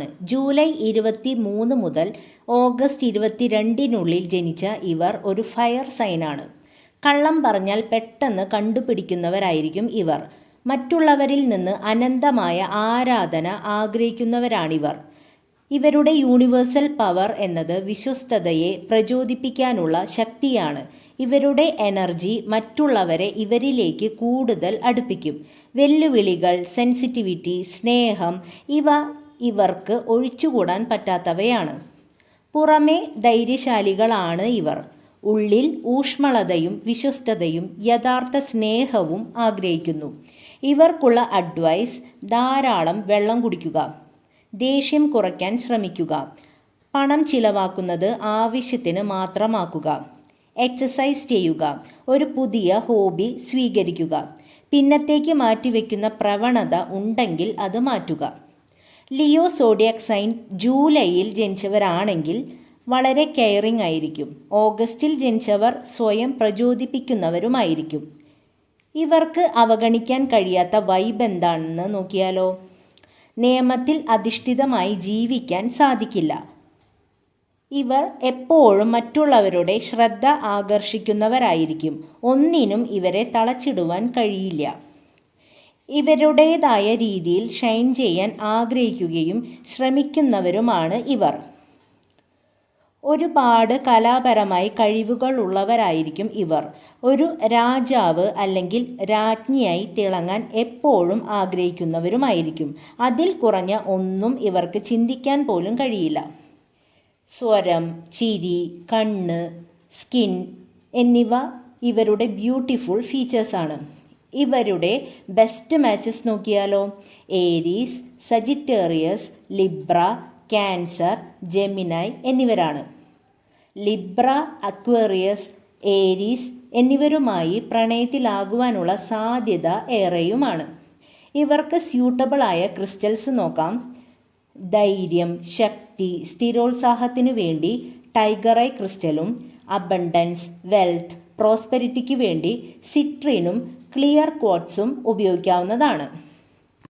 ആണ്. ജൂലൈ ഇരുപത്തി മൂന്ന് മുതൽ ഓഗസ്റ്റ് ഇരുപത്തിരണ്ടിനുള്ളിൽ ജനിച്ച ഇവർ ഒരു ഫയർ സൈനാണ് കള്ളം പറഞ്ഞാൽ പെട്ടെന്ന് കണ്ടുപിടിക്കുന്നവരായിരിക്കും ഇവർ. മറ്റുള്ളവരിൽ നിന്ന് അനന്തമായ ആരാധന ആഗ്രഹിക്കുന്നവരാണിവർ. ഇവരുടെ യൂണിവേഴ്സൽ പവർ എന്നത് വിശ്വസ്തതയെ പ്രചോദിപ്പിക്കാനുള്ള ശക്തിയാണ്. ഇവരുടെ എനർജി മറ്റുള്ളവരെ ഇവരിലേക്ക് കൂടുതൽ അടുപ്പിക്കും. വെല്ലുവിളികൾ സെൻസിറ്റിവിറ്റി സ്നേഹം ഇവ ഇവർക്ക് ഒഴിച്ചുകൂടാൻ പറ്റാത്തവയാണ്. പുറമേ ധൈര്യശാലികളാണ് ഇവർ. ഉള്ളിൽ ഊഷ്മളതയും വിശ്വസ്തതയും യഥാർത്ഥ സ്നേഹവും ആഗ്രഹിക്കുന്നു. ഇവർക്കുള്ള അഡ്വൈസ് ധാരാളം വെള്ളം കുടിക്കുക ദേഷ്യം കുറയ്ക്കാൻ ശ്രമിക്കുക പണം ചിലവാക്കുന്നത് ആവശ്യത്തിന് മാത്രമാക്കുക എക്സസൈസ് ചെയ്യുക ഒരു പുതിയ ഹോബി സ്വീകരിക്കുക പിന്നത്തേക്ക് മാറ്റിവെക്കുന്ന പ്രവണത ഉണ്ടെങ്കിൽ അത് മാറ്റുക. ലിയോ സോഡിയാക് സൈൻ ജൂലൈയിൽ ജനിച്ചവരാണെങ്കിൽ വളരെ കെയറിംഗ് ആയിരിക്കും. ഓഗസ്റ്റിൽ ജനിച്ചവർ സ്വയം പ്രചോദിപ്പിക്കുന്നവരുമായിരിക്കും. ഇവർക്ക് അവഗണിക്കാൻ കഴിയാത്ത വൈബ് എന്താണെന്ന് നോക്കിയാലോ? നിയമത്തിൽ അധിഷ്ഠിതമായി ജീവിക്കാൻ സാധിക്കില്ല. ഇവർ എപ്പോഴും മറ്റുള്ളവരുടെ ശ്രദ്ധ ആകർഷിക്കുന്നവരായിരിക്കും. ഒന്നിനും ഇവരെ തളച്ചിടുവാൻ കഴിയില്ല. ഇവരുടേതായ രീതിയിൽ ഷൈൻ ചെയ്യാൻ ആഗ്രഹിക്കുകയും ശ്രമിക്കുന്നവരുമാണ് ഇവർ. ഒരുപാട് കലാപരമായി കഴിവുകൾ ഉള്ളവരായിരിക്കും ഇവർ. ഒരു രാജാവ് അല്ലെങ്കിൽ രാജ്ഞിയായി തിളങ്ങാൻ എപ്പോഴും ആഗ്രഹിക്കുന്നവരുമായിരിക്കും. അതിൽ കുറഞ്ഞ ഒന്നും ഇവർക്ക് ചിന്തിക്കാൻ പോലും കഴിയില്ല. സ്വരം ചിരി കണ്ണ് സ്കിൻ എന്നിവ ഇവരുടെ ബ്യൂട്ടിഫുൾ ഫീച്ചേഴ്സാണ്. ഇവരുടെ ബെസ്റ്റ് മാച്ചസ് നോക്കിയാലോ? Aries Sagittarius Libra cancer Gemini എന്നിവരാണ്. ലിബ്ര അക്വേറിയസ് ഏരീസ് എന്നിവരുമായി പ്രണയത്തിലാകുവാനുള്ള സാധ്യത ഏറെയുമാണ്. ഇവർക്ക് സ്യൂട്ടബിളായ ക്രിസ്റ്റൽസ് നോക്കാം. ധൈര്യം ശക്തി സ്ഥിരോത്സാഹത്തിനു വേണ്ടി ടൈഗറൈ ക്രിസ്റ്റലും അബണ്ടൻസ് വെൽത്ത് പ്രോസ്പെരിറ്റിക്ക് വേണ്ടി സിട്രിനും ക്ലിയർ ക്വാട്സും ഉപയോഗിക്കാവുന്നതാണ്.